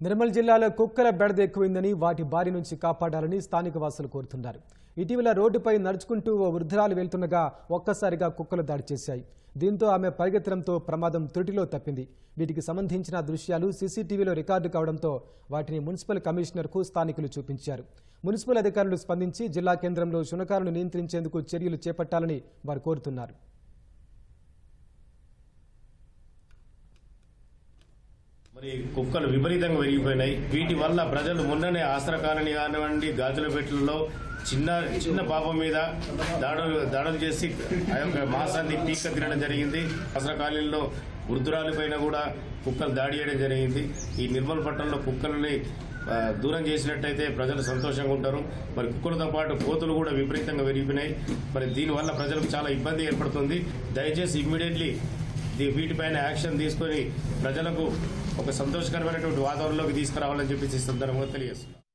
నిర్మల్ జిల్లాలో కుక్కల బెడద ఎక్కువైందని వాటి బారి నుంచి కాపాడాలని స్థానిక వాసులు కోరుతున్నారు. ఇటీవల రోడ్డుపై నడుచుకుంటూ ఓ వృద్ధురాలు వెళ్తుండగా ఒక్కసారిగా కుక్కలు దాడి చేశాయి. దీంతో ఆమె పరిగెత్తడంతో ప్రమాదం త్రుటిలో తప్పింది. వీటికి సంబంధించిన దృశ్యాలు సీసీటీవీలో రికార్డు కావడంతో వాటిని మున్సిపల్ కమిషనర్కు స్థానికులు చూపించారు. మున్సిపల్ అధికారులు స్పందించి జిల్లా కేంద్రంలో శునకాలను నియంత్రించేందుకు చర్యలు చేపట్టాలని వారు కోరుతున్నారు. మరి కుక్కలు విపరీతంగా పెరిగిపోయినాయి వీటి వల్ల ప్రజలు మొన్ననే ఆసరా కాలనీ కానివ్వండి గాజులపేటలో చిన్న చిన్న పాపం మీద దాడులు దాడులు చేసి ఆ యొక్క మాసాన్ని పీక తినడం జరిగింది. ఆసరా కాలనీలో వృద్ధురాలి పైన కూడా కుక్కలు దాడి చేయడం జరిగింది. ఈ నిర్మల్ పట్టణంలో కుక్కలని దూరం చేసినట్టయితే ప్రజలు సంతోషంగా ఉంటారు. మరి కుక్కలతో పాటు కోతులు కూడా విపరీతంగా పెరిగిపోయినాయి మరి దీనివల్ల ప్రజలకు చాలా ఇబ్బంది ఏర్పడుతుంది. దయచేసి ఇమ్మీడియట్లీ వీటిపైన యాక్షన్ తీసుకొని ప్రజలకు ఒక సంతోషకరమైనటువంటి వాతావరణంలోకి తీసుకురావాలని చెప్పేసి సందర్భంగా తెలియజేస్తున్నాం.